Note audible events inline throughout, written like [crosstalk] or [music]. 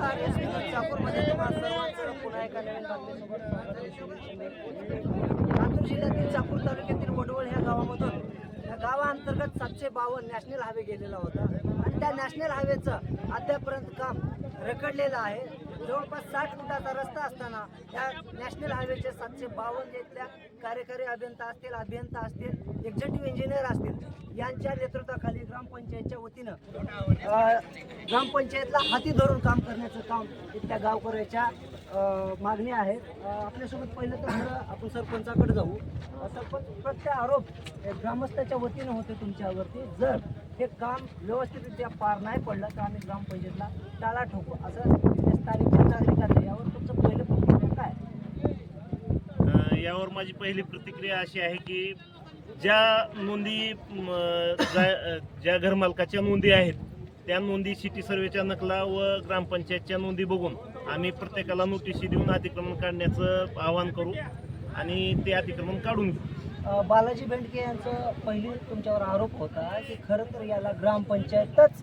चाकूरमध्ये सर्वांचं पुन्हा एका नवीन लातूर जिल्ह्यातील चाकूर तालुक्यातील वडवळ ह्या गावामधून या गावाअंतर्गत सातशे बावन्न नॅशनल हायवे गेलेला होता. आणि त्या नॅशनल हायवेचं अद्यापर्यंत काम रखडलेलं आहे. जवळपास साठ फुटाचा रस्ता असताना या नॅशनल हायवेचे सातशे बावन्न इथल्या कार्यकारी अभियंता असतील अभियंता असतील एक्झिक्युटिव्ह इंजिनियर असतील यांच्या नेतृत्वाखाली ग्रामपंचायतच्या वतीनं ग्रामपंचायतला हाती धरून काम करण्याचं काम इथल्या गावकऱ्याच्या मागणी आहेत आपल्यासोबत पहिलं तर आपण सरपंचाकडे जाऊ. सरपंच प्रत्येक आरोप ग्रामस्थाच्या वतीनं होते तुमच्यावरती. जर हे काम व्यवस्थितरित्या पार नाही पडलं तर आम्ही ग्रामपंचायतला टाळा ठोकू. असं यावर तुमचं पहिलं प्रतिक्रिया काय? यावर माझी पहिली प्रतिक्रिया अशी आहे की ज्या नोंदी ज्या घरमालकाच्या नोंदी आहेत त्या नोंदी सिटी सर्वेच्या नकला व ग्रामपंचायतच्या नोंदी बघून आम्ही प्रत्येकाला नोटीसी देऊन अतिक्रमण काढण्याचं आवाहन करू आणि ते अतिक्रमण काढून घेऊ. बालाजी बेंडके यांचं पहिली तुमच्यावर आरोप होता की खरं तर याला ग्रामपंचायतच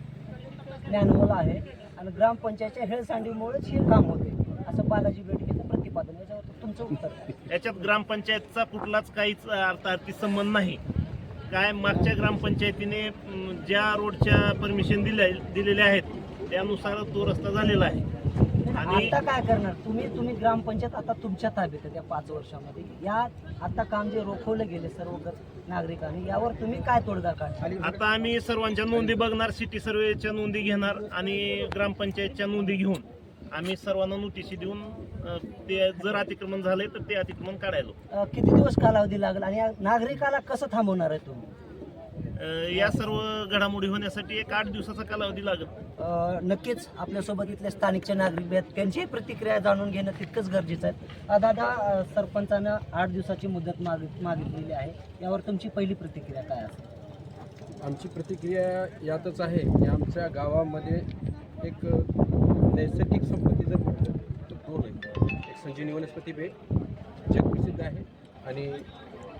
ज्ञानमूल आहे. आणि ग्रामपंचायतच्या हेळसांडीमुळेच हे काम होते. असं बालाजी बेंडकेचं प्रतिपादन. याच्यावर तुमचं उत्तर याच्यात ग्रामपंचायतचा कुठलाच काहीच अर्थार्थी संबंध नाही. काय मागच्या ग्रामपंचायतीने ज्या रोडच्या परमिशन दिल्या दिलेल्या आहेत त्यानुसार तो रस्ता झालेला आहे. आणि आता काय करणार? तुम्ही तुम्ही ग्रामपंचायत आता तुमच्या ताब्यात आहे त्या पाच वर्षामध्ये. या आता काम जे रोखवलं गेले सर्व नागरिकांनी यावर तुम्ही काय तोडगा काढ आता आम्ही सर्वांच्या नोंदी बघणार सिटी सर्वेच्या नोंदी घेणार आणि ग्रामपंचायतच्या नोंदी घेऊन आम्ही सर्वांना नोटीसी देऊन ते जर अतिक्रमण झालंय तर ते अतिक्रमण काढायला. किती दिवस कालावधी लागेल आणि नागरिकाला कसं थांबवणार आहे तुम्ही? या सर्व घडामोडी होण्यासाठी एक आठ दिवसाचा कालावधी लागेल. नक्कीच आपल्यासोबत इथले स्थानिकचे नागरिक आहेत. त्यांचीही प्रतिक्रिया जाणून घेणं तितकंच गरजेचं आहे. दादा सरपंचानं आठ दिवसाची मुदत माग मागितलेली आहे. यावर तुमची पहिली प्रतिक्रिया काय असेल? आमची प्रतिक्रिया यातच आहे की आमच्या गावामध्ये एक नैसर्गिक संपत्ती जर म्हटलं तर दोन आहेत एक संजीवनी वनस्पती बेट जगप्रसिद्ध आहे आणि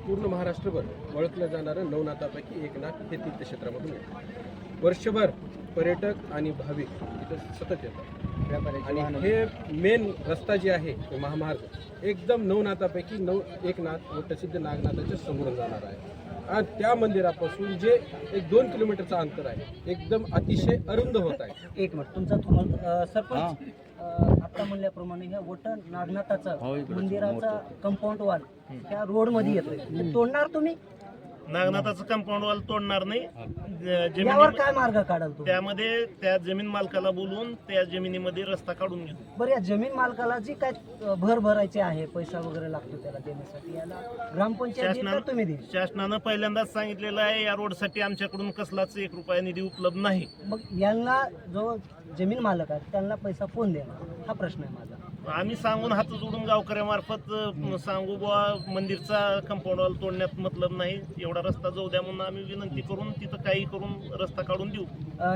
पूर्ण महाराष्ट्रभर ओळखलं जाणारं नवनाथापैकी एक नाथ हे तीर्थक्षेत्रामधून आहे वर्षभर पर्यटक आणि भाविक इथं सतत येतात. आणि हे मेन रस्ता जे आहे हे महामार्ग एकदम नवनाथापैकी नऊ एक नाथ व प्रसिद्ध नागनाथाच्या समोर जाणार आहे. आणि त्या मंदिरापासून जे एक दोन किलोमीटरचं अंतर आहे एकदम अतिशय अरुंद होत आहे. एक मिनिट तुमचा तुम्हाला सरपंच आता म्हणल्याप्रमाणे ह्या वटण नागनाथाचं मंदिराचा कंपाऊंड वॉल त्या रोडमध्ये येतोय. तोडणार तुम्ही? नागनाथाचं कंपाऊंड वॉल तोडणार नाही. ज- यावर जमिनी काय मार्ग काढाल त्यामध्ये त्या जमीन मालकाला बोलवून त्या जमिनीमध्ये रस्ता काढून घेऊ बरं या जमीन मालकाला जी काय अ, भर भरायचे आहे पैसा वगैरे लागतो त्याला देण्यासाठी याला ग्रामपंचायत देईल का तुम्ही देईल. शासनानं पहिल्यांदाच सांगितलेलं आहे या रोडसाठी आमच्याकडून कसलाच एक रुपया निधी उपलब्ध नाही. मग यांना जो जमीन मालक आहे त्यांना पैसा कोण देणार? हा प्रश्न आहे माझा. आम्ही सांगून हात जोडून गावकऱ्यामार्फत सांगू बुवा मंदिरचा कंपाऊंड वॉल तोडण्यात मतलब नाही. एवढा रस्ता जाऊ द्या म्हणून आम्ही विनंती करून तिथं काही करून रस्ता काढून देऊ.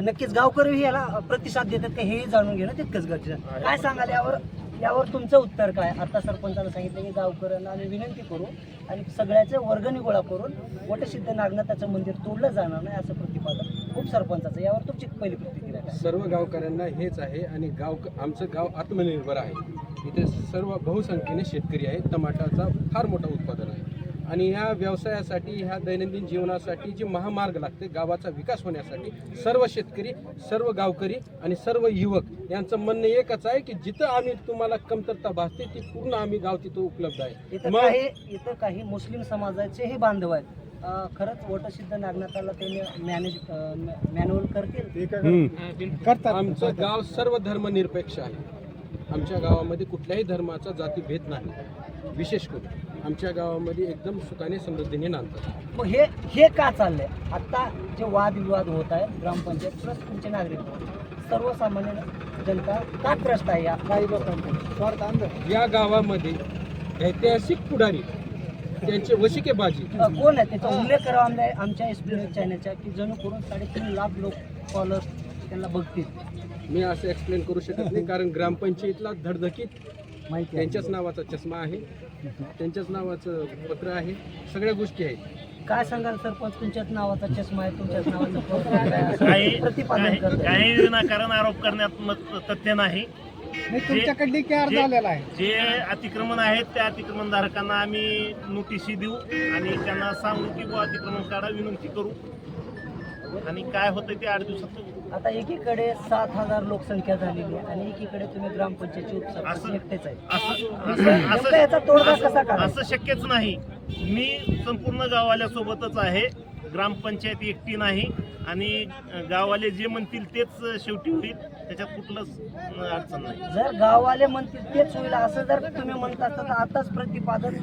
नक्कीच गावकरी याला प्रतिसाद देतात का हे जाणून घेणं तितकंच गरजेचं. काय सांगाल यावर यावर तुमचं उत्तर काय? आता सरपंचाला सांगितलं की गावकऱ्यांना आम्ही विनंती करू आणि सगळ्याचे वर्गणी गोळा करून वटसिद्ध नागनाथाचं मंदिर तोडलं जाणार नाही असं प्रतिपादन खूप सरपंचाचं यावर तुमची पहिली प्रतिक्रिया काय? सर्व गावकऱ्यांना हेच आहे आणि गाव आमचं गाव आत्मनिर्भर आहे. इथे सर्व बहुसंख्येने शेतकरी आहेत. टमाटाचा फार मोठा उत्पादन आहे. आणि ह्या व्यवसायासाठी ह्या दैनंदिन जीवनासाठी जे महामार्ग लागते गावाचा विकास होण्यासाठी सर्व शेतकरी सर्व गावकरी आणि सर्व युवक यांचं म्हणणं एकच आहे की जिथं आम्ही तुम्हाला कमतरता भासते ती पूर्ण आम्ही गाव तिथं उपलब्ध आहे. इथं मग काही इथं काही मुस्लिम समाजाचेही बांधव आहेत. खरंच वटसिद्ध नागनाथाला ते मॅनेज मॅन्युअल करतील? आमचं गाव सर्व धर्मनिरपेक्ष आहे. आमच्या गावामध्ये कुठल्याही धर्माचा जातीभेद नाही. विशेष करून आमच्या गावामध्ये एकदम सुखाने समृद्धीने नांदतात. मग हे हे का चाललंय? आता जे वादविवाद होत आहेत ग्रामपंचायत प्लस तुमचे नागरिक. सर्वसामान्य जनता का त्रस्त आहे या गावामध्ये ऐतिहासिक पुढारी त्यांचे वशिकेबाजी अ, कोण आहे? त्याचा उल्लेख करावा आमच्या आमच्या एस पी चॅनलच्या की जणू करून साडेतीन लाख लोक फॉलोअर्स त्यांना बघतील. मी असं एक्सप्लेन करू शकत नाही कारण ग्रामपंचायतला धडधकीत माहिती. त्यांच्याच नावाचा चष्मा आहे. त्यांच्याच नावाचं पत्र आहे. सगळ्या गोष्टी आहेत. काय सांगाल सरपंच? तुमच्याच नावाचा चष्मा आहे तुमच्याच नावाचा [laughs] काही प्रतिपादन काही- विनाकारण आरोप करण्यात मत- तथ्य नाही. तुमच्याकडली काय अर्ज जे- आलेला आहे. जे अतिक्रमण आहेत त्या अतिक्रमणधारकांना आम्ही नोटिशी देऊ आणि त्यांना सांगू की बुवा अतिक्रमण काढा विनंती करू. आणि काय होतं ते आठ दिवसात बघू. आता एकीकडे सात हजार लोकसंख्या झालेली आहे आणि एकीकडे तुम्ही ग्रामपंचायतची उपसरपंच असं- एकटेच आहे. असं नेमकं याचा तोडगा कसा असं काढायचा? असं शक्यच नाही. मी संपूर्ण गाववाल्यासोबतच आहे. ग्रामपंचायत एकटी नाही आणि गाववाले जे म्हणतील तेच शेवटी होईल त्याच्यात कुठलंच अडचण नाही. जर गाववाले म्हणतील तेच होईल असं जर तुम्ही म्हणत असता तर आताच प्रतिपादन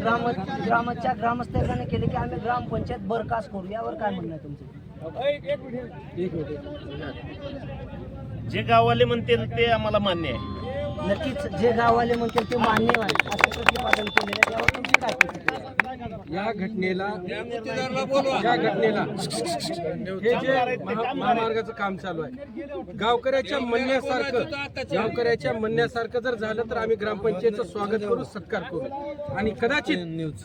ग्राम ग्रामच्या ग्रामस्थांनी केले की आम्ही ग्रामपंचायत बरखास्त करू. यावर काय म्हणणं आहे तुमचं? जे गाववाले म्हणतील ते आम्हाला मान्य आहे. नक्कीच जे गाववाले म्हणतील ते मान्य आहे असं प्रतिपादन केलेलं आहे. त्यावर तुमची काय प्रतिक्रिया? या घटनेला या घटनेला हे जे महा- महामार्गाचं काम चालू आहे. गावकऱ्याच्या म्हणण्यासारखं गावकऱ्याच्या म्हणण्यासारखं जर झालं तर आम्ही ग्रामपंचायतचं स्वागत करू सत्कार करू. आणि कदाचित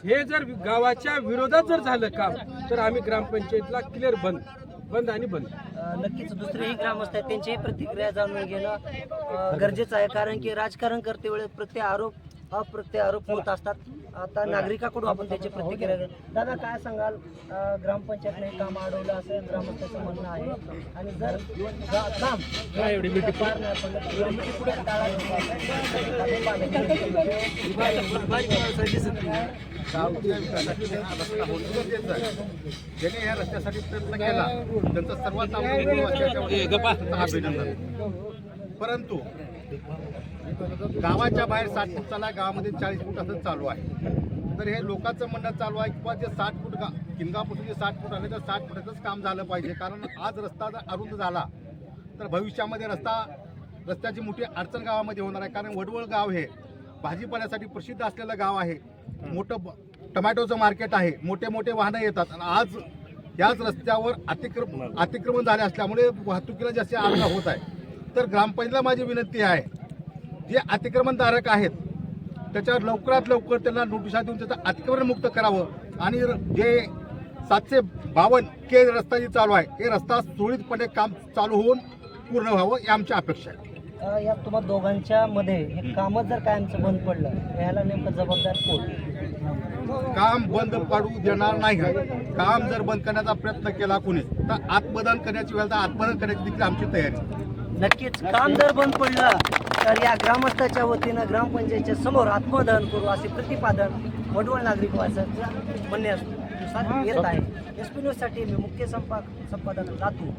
हे जर गावाच्या विरोधात जर झालं काम तर आम्ही ग्रामपंचायतला क्लिअर बंद. बंद आणि बंद. नक्कीच दुसरेही ग्रामस्थ आहेत त्यांचीही प्रतिक्रिया जाणून घेणं गरजेचं आहे. कारण की राजकारण करते वेळेस प्रत्येक आरोप अप्रत्यारोप होत असतात. आता नागरिकाकडून आपण त्याची प्रतिक्रिया. दादा काय सांगाल? ग्रामपंचायतने काम अडवलं असं ग्रामस्थाचं म्हणणं आहे. आणि जर काम ज्याने या रस्त्यासाठी प्रयत्न केला त्यांचा सर्वात अभिनंदन परंतु गावाच्या बाहेर साठ फूट चालला आहे गावामध्ये चाळीस फूट असं चालू आहे. तर हे लोकांचं म्हणणं चालू आहे किंवा जे साठ फूट गा किनगापासून जे साठ फूट आले तर साठ फुटाचंच काम झालं पाहिजे. कारण आज रस्ता जर अरुंद झाला तर भविष्यामध्ये रस्ता रस्त्याची मोठी अडचण गावामध्ये होणार आहे. कारण वडवळ गाव हे भाजीपाल्यासाठी प्रसिद्ध असलेलं गाव आहे. मोठं ब- टमॅटोचं मार्केट आहे. मोठे मोठे वाहनं येतात. आणि आज याच रस्त्यावर अतिक्रम अतिक्रमण झाले असल्यामुळे वाहतुकीला जास्त अडथळा होत आहे. तर ग्रामपंचायतला माझी विनंती आहे. जे अतिक्रमणधारक आहेत त्याच्यावर लवकरात लवकर त्यांना नोटिसा देऊन त्याचं अतिक्रमण मुक्त करावं आणि जे सातशे बावन्न के रस्ता जे चालू आहे हे रस्ता सुरळीतपणे काम चालू होऊन पूर्ण व्हावं ही आमची अपेक्षा आहे. या तुम्हा दोघांच्या मध्ये हे कामच जर कायमचं बंद पडलं याला नेमकं जबाबदार कोण? काम बंद पाडू देणार नाही. काम जर बंद करण्याचा प्रयत्न केला कोणी तर आत्मदान करण्याची वेळ तर आत्मदान करण्याची देखील आमची तयारी आहे. नक्कीच. काम जर बंद पडलं तर या ग्रामस्थाच्या वतीनं ग्रामपंचायतच्या समोर आत्मदहन करू असे प्रतिपादन वडवळ नागरिक वाचक म्हणण्यास येत आहे. एस पी न्यूजसाठी मी मुख्य संपा संपादक लातूर